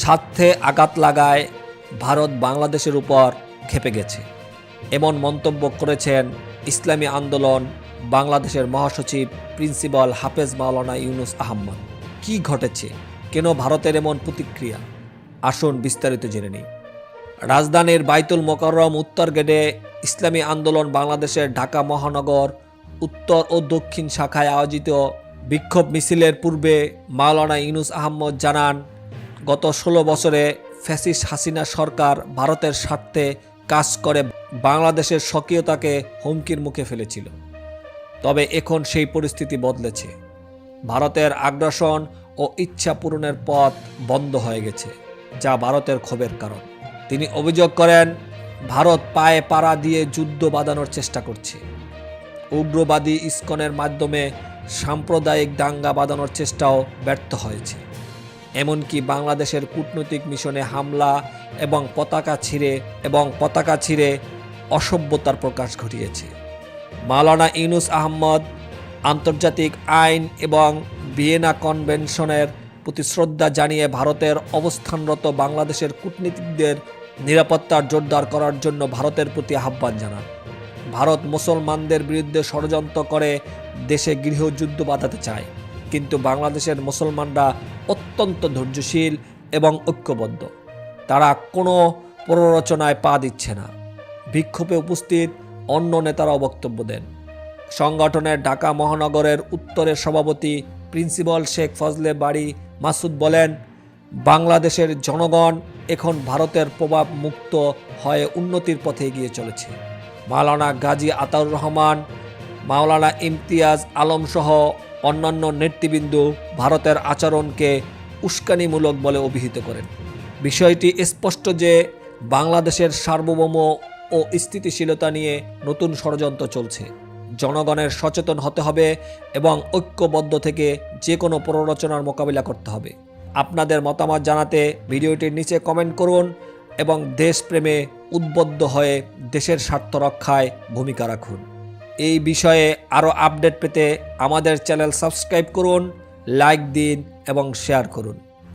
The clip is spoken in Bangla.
স্বার্থে আঘাত লাগায় ভারত বাংলাদেশের উপর খেপে গেছে। এমন মন্তব্য করেছেন ইসলামী আন্দোলন বাংলাদেশের মহাসচিব প্রিন্সিপাল হাফেজ মাওলানা ইউনুস আহমদ কি ঘটেছে? কেন ভারতের এমন প্রতিক্রিয়া? আসুন বিস্তারিত জেনে নিই। রাজধানীর বাইতুল মোকাররম উত্তর গেটে ইসলামী আন্দোলন বাংলাদেশের ঢাকা মহানগর উত্তর ও দক্ষিণ শাখায় আয়োজিত বিক্ষোভ মিছিলের পূর্বে মাওলানা ইউনুস আহমদ জানান গত ষোলো বছরে ফ্যাসিস হাসিনা সরকার ভারতের স্বার্থে কাজ করে বাংলাদেশের স্বকীয়তাকে হুমকির মুখে ফেলেছিল। তবে এখন সেই পরিস্থিতি বদলেছে। ভারতের আগ্রাসন ও ইচ্ছা পূরণের পথ বন্ধ হয়ে গেছে, যা ভারতের ক্ষোভের কারণ। তিনি অভিযোগ করেন, ভারত পায়ে পাড়া দিয়ে যুদ্ধ বাঁধানোর চেষ্টা করছে। উগ্রবাদী ইস্কনের মাধ্যমে সাম্প্রদায়িক দাঙ্গা বাঁধানোর চেষ্টাও ব্যর্থ হয়েছে। এমনকি বাংলাদেশের কূটনৈতিক মিশনে হামলা এবং পতাকা ছিঁড়ে এবং পতাকা ছিঁড়ে অসভ্যতার প্রকাশ ঘটিয়েছে। মাওলানা ইউনুস আহমদ আন্তর্জাতিক আইন এবং ভিয়েনা কনভেনশনের প্রতি শ্রদ্ধা জানিয়ে ভারতের অবস্থানরত বাংলাদেশের কূটনীতিকদের নিরাপত্তা জোরদার করার জন্য ভারতের প্রতি আহ্বান জানান। ভারত মুসলমানদের বিরুদ্ধে ষড়যন্ত্র করে দেশে গৃহযুদ্ধ বাঁধাতে চায়, কিন্তু বাংলাদেশের মুসলমানরা অত্যন্ত ধৈর্যশীল এবং ঐক্যবদ্ধ। তারা কোনো প্ররোচনায় পা দিচ্ছে না। বিক্ষোভে উপস্থিত অন্য নেতারাও বক্তব্য দেন। সংগঠনের ঢাকা মহানগরের উত্তরের সভাপতি প্রিন্সিপাল শেখ ফজলে বাড়ি মাসুদ বলেন, বাংলাদেশের জনগণ এখন ভারতের প্রভাব মুক্ত হয়ে উন্নতির পথে এগিয়ে চলেছে। মাওলানা গাজী আতাউর রহমান, মাওলানা ইমতিয়াজ আলম সহ অন্যান্য নেতৃবৃন্দ ভারতের আচরণকে উস্কানিমূলক বলে অভিহিত করেন। বিষয়টি স্পষ্ট যে বাংলাদেশের সার্বভৌম ও স্থিতিশীলতা নিয়ে নতুন ষড়যন্ত্র চলছে। জনগণের সচেতন হতে হবে এবং ঐক্যবদ্ধ থেকে যে কোনো প্ররোচনার মোকাবিলা করতে হবে। আপনাদের মতামত জানাতে ভিডিওটির নিচে কমেন্ট করুন এবং দেশপ্রেমে উদ্বুদ্ধ হয়ে দেশের স্বার্থ রক্ষায় ভূমিকা রাখুন। এই বিষয়ে আরও আপডেট পেতে আমাদের চ্যানেল সাবস্ক্রাইব করুন। লাইক দিন এবং শেয়ার করুন।